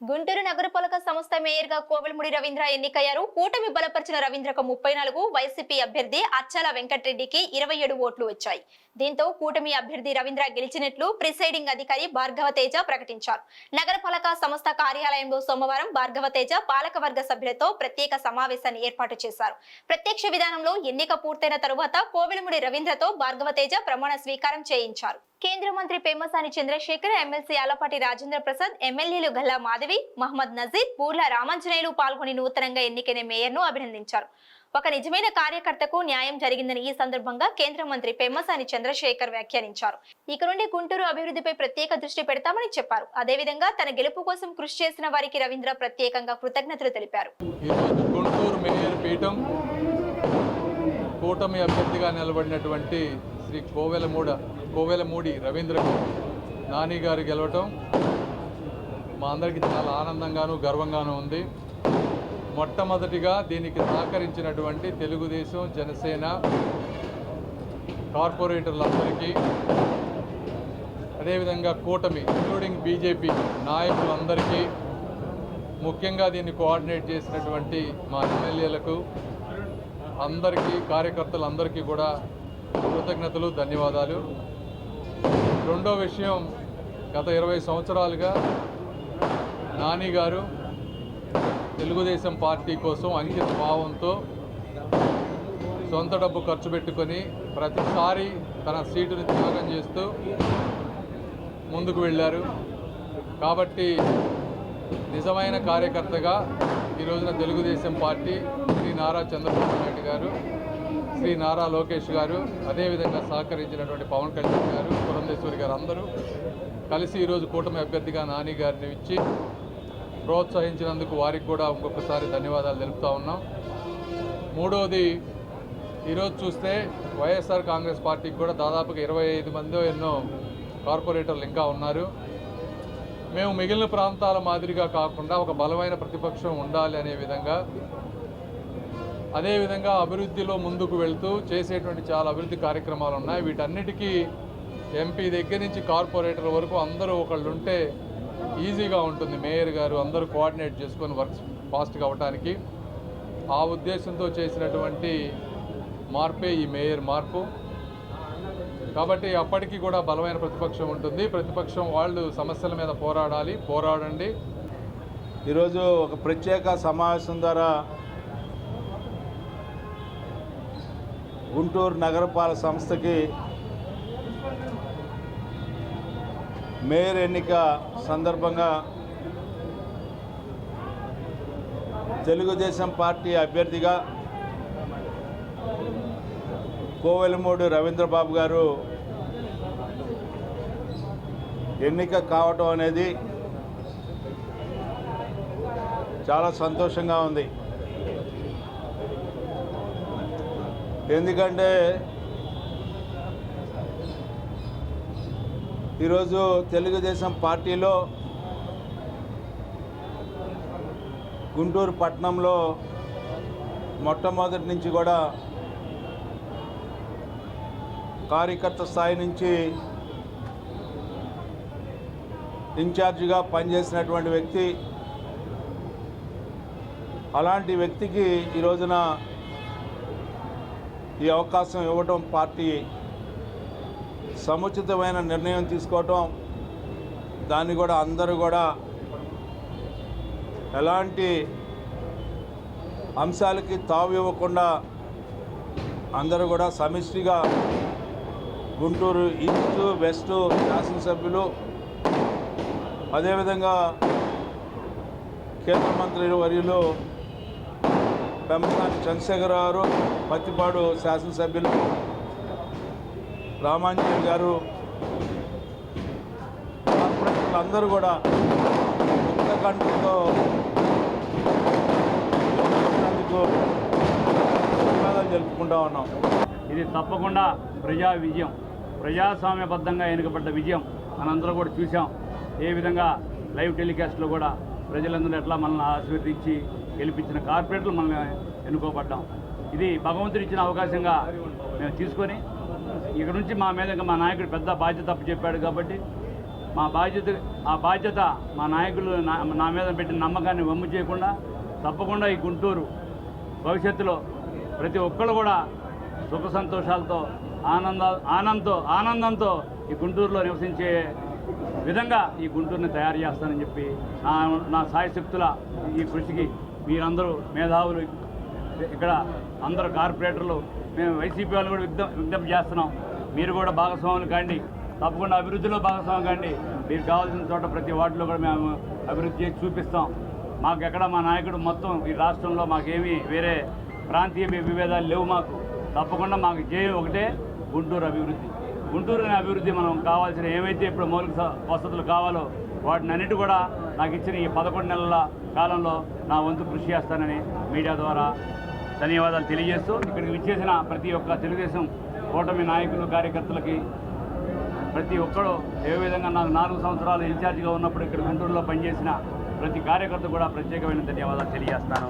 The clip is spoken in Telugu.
గుంటూరు నగరపాలక సంస్థ మేయర్గా కోవెలముడి రవీంద్ర ఎన్నికయ్యారు. కూటమి బలపరిచిన రవీంద్రకు ముప్పై నాలుగు వైసీపీ అభ్యర్థి అచ్చాల వెంకటరెడ్డికి ఇరవై ఏడు ఓట్లు వచ్చాయి. దీంతో కూటమి అభ్యర్థి రవీంద్ర గెలిచినట్లు ప్రిసైడింగ్ అధికారి భార్గవ తేజ ప్రకటించారు. నగరపాలక సంస్థ కార్యాలయంలో సోమవారం భార్గవ తేజ పాలకవర్గ సభ్యులతో ప్రత్యేక సమావేశాన్ని ఏర్పాటు చేశారు. ప్రత్యక్ష విధానంలో ఎన్నిక పూర్తయిన తరువాత కోవెలముడి రవీంద్రతో భార్గవ తేజ ప్రమాణ స్వీకారం చేయించారు. కేంద్ర మంత్రి పేమసాని చంద్రశేఖర్ ఎమ్మెల్సీ ఆలపాటి రాజేంద్ర ప్రసాద్ ఎమ్మెల్యేలు గల్లా మాధవి మహమ్మద్ నజీర్ బూర్ల రామాంజనేయులు పాల్గొని నూతనంగా ఎన్నికైన మేయర్ను అభినందించారు. ఒక నిజమైన కార్యకర్తకు న్యాయం జరిగిందని ఈ సందర్భంగా కేంద్ర మంత్రి పెమ్మసాని చంద్రశేఖర్ వ్యాఖ్యానించారు. ఇక నుండి గుంటూరు అభివృద్ధిపై ప్రత్యేక దృష్టి పెడతామని చెప్పారు. అదేవిధంగా తన గెలుపు కోసం కృషి చేసిన వారికి రవీంద్ర ప్రత్యేకంగా కృతజ్ఞతలు తెలిపారు. గుంటూరు మేయర్ పీఠం కూటమి అభ్యర్థిగా నిలబడినటువంటి శ్రీ కోవెలమూడ కోవెలమూడి రవీంద్ర నాని గారు గెలవటం మా అందరికీ చాలా ఆనందంగాను గర్వంగాను ఉంది. మొట్టమొదటిగా దీనికి సహకరించినటువంటి తెలుగుదేశం జనసేన కార్పొరేటర్లందరికీ అదేవిధంగా కూటమి ఇంక్లూడింగ్ బీజేపీ నాయకులందరికీ ముఖ్యంగా దీన్ని కోఆర్డినేట్ చేసినటువంటి మా ఎమ్మెల్యేలకు అందరికీ కార్యకర్తలందరికీ కూడా కృతజ్ఞతలు ధన్యవాదాలు. రెండో విషయం గత ఇరవై సంవత్సరాలుగా నాని గారు తెలుగుదేశం పార్టీ కోసం అంకిత భావంతో సొంత డబ్బు ఖర్చు పెట్టుకొని ప్రతిసారి తన సీటును త్యాగం చేస్తూ ముందుకు వెళ్ళారు. కాబట్టి నిజమైన కార్యకర్తగా ఈ రోజున తెలుగుదేశం పార్టీ శ్రీ నారా చంద్రబాబు నాయుడు గారు శ్రీ నారా లోకేష్ గారు అదేవిధంగా సహకరించినటువంటి పవన్ కళ్యాణ్ గారు పురంధేశ్వరి గారు అందరూ కలిసి ఈరోజు కూటమి అభ్యర్థిగా నాని గారిని ఇచ్చి ప్రోత్సహించినందుకు వారికి కూడా ఇంకొకసారి ధన్యవాదాలు తెలుపుతా ఉన్నాం. మూడవది ఈరోజు చూస్తే వైఎస్ఆర్ కాంగ్రెస్ పార్టీకి కూడా దాదాపుగా ఇరవై ఐదు మందో ఎన్నో కార్పొరేటర్లు ఇంకా ఉన్నారు. మేము మిగిలిన ప్రాంతాల మాదిరిగా కాకుండా ఒక బలమైన ప్రతిపక్షం ఉండాలి అనే విధంగా అదేవిధంగా అభివృద్ధిలో ముందుకు వెళ్తూ చేసేటువంటి చాలా అభివృద్ధి కార్యక్రమాలు ఉన్నాయి. వీటన్నిటికీ ఎంపీ దగ్గర నుంచి కార్పొరేటర్ వరకు అందరూ ఒకళ్ళు ఉంటే ఈజీగా ఉంటుంది. మేయర్ గారు అందరూ కోఆర్డినేట్ చేసుకొని వర్క్స్ ఫాస్ట్గా అవ్వటానికి. ఆ ఉద్దేశంతో చేసినటువంటి మార్పే ఈ మేయర్ మార్పు. కాబట్టి అప్పటికి కూడా బలమైన ప్రతిపక్షం ఉంటుంది. ప్రతిపక్షం వాళ్ళు సమస్యల మీద పోరాడాలి. పోరాడండి. ఈరోజు ఒక ప్రత్యేక సమావేశం ద్వారా గుంటూరు నగరపాలక సంస్థకి మేయర్ ఎన్నిక సందర్భంగా తెలుగుదేశం పార్టీ అభ్యర్థిగా కోవెలమూడి రవీంద్రబాబు గారు ఎన్నిక కావటం అనేది చాలా సంతోషంగా ఉంది. ఎందుకంటే ఈరోజు తెలుగుదేశం పార్టీలో గుంటూరు పట్టణంలో మొట్టమొదటి నుంచి కూడా కార్యకర్త స్థాయి నుంచి ఇన్ఛార్జిగా పనిచేసినటువంటి వ్యక్తి అలాంటి వ్యక్తికి ఈ రోజున ఈ అవకాశం ఇవ్వటం పార్టీ సముచితమైన నిర్ణయం తీసుకోవటం దాన్ని కూడా అందరూ కూడా ఎలాంటి అంశాలకి తావు ఇవ్వకుండా అందరూ కూడా సమిష్టిగా గుంటూరు ఈస్ట్ వెస్ట్ శాసనసభ్యులు అదేవిధంగా కేంద్ర మంత్రి వర్యులు పెంపకాని చంద్రశేఖర్ గారు పత్తిపాడు శాసనసభ్యులు రామాంజనేయులు గారు కార్పొరేటర్లు అందరూ కూడా ముక్త కంటతో ధన్యవాదాలు జరుపుకుంటా ఉన్నాం. ఇది తప్పకుండా ప్రజా విజయం. ప్రజాస్వామ్యబద్ధంగా ఎన్నికబడ్డ విజయం మనందరం కూడా చూసాం ఏ విధంగా లైవ్ టెలికాస్ట్లో కూడా ప్రజలందరూ ఎట్లా మనల్ని ఆశీర్వదించి గెలిపించిన కార్పొరేట్లు మనం ఎన్నుకోబడ్డాం. ఇది భగవంతుడు ఇచ్చిన అవకాశంగా మేము తీసుకొని ఇక్కడ నుంచి మా మీద ఇంకా మా నాయకుడు పెద్ద బాధ్యత అప్పు చెప్పాడు కాబట్టి మా బాధ్యత ఆ బాధ్యత మా నాయకులు నా నా మీద పెట్టిన నమ్మకాన్ని వమ్ము చేయకుండా తప్పకుండా ఈ గుంటూరు భవిష్యత్తులో ప్రతి ఒక్కరు కూడా సుఖ సంతోషాలతో ఆనంద ఆనందంతో ఆనందంతో ఈ గుంటూరులో నివసించే విధంగా ఈ గుంటూరుని తయారు చేస్తానని చెప్పి నా నా సాయశక్తుల ఈ కృషికి మీరందరూ మేధావులు. ఇక్కడ అందరు కార్పొరేటర్లు మేము వైసీపీ వాళ్ళు కూడా విజ్ఞ విజ్ఞప్తి చేస్తున్నాం. మీరు కూడా భాగస్వాములు కాండి. తప్పకుండా అభివృద్ధిలో భాగస్వామి కాండి. మీరు కావాల్సిన చోట ప్రతి వార్డులో కూడా మేము అభివృద్ధి చేసి చూపిస్తాం. మాకు ఎక్కడ మా నాయకుడు మొత్తం ఈ రాష్ట్రంలో మాకేమీ వేరే ప్రాంతీయ విభేదాలు లేవు మాకు. తప్పకుండా మాకు జేయం ఒకటే గుంటూరు అభివృద్ధి. గుంటూరు అనే అభివృద్ధి మనం కావాల్సిన ఏవైతే ఇప్పుడు మౌలిక స- వసతులు కావాలో వాటిని అన్నిటి కూడా నాకు ఇచ్చిన ఈ పదకొండు నెలల కాలంలో నా వంతు కృషి చేస్తానని మీడియా ద్వారా ధన్యవాదాలు తెలియజేస్తూ ఇక్కడికి విచ్చేసిన ప్రతి ఒక్క తెలుగుదేశం కూటమి నాయకులు కార్యకర్తలకి ప్రతి ఒక్కరూ ఏ విధంగా నాకు నాలుగు సంవత్సరాలు ఇన్ఛార్జిగా ఉన్నప్పుడు ఇక్కడ గుంటూరులో పనిచేసిన ప్రతి కార్యకర్త కూడా ప్రత్యేకమైన ధన్యవాదాలు తెలియజేస్తాను.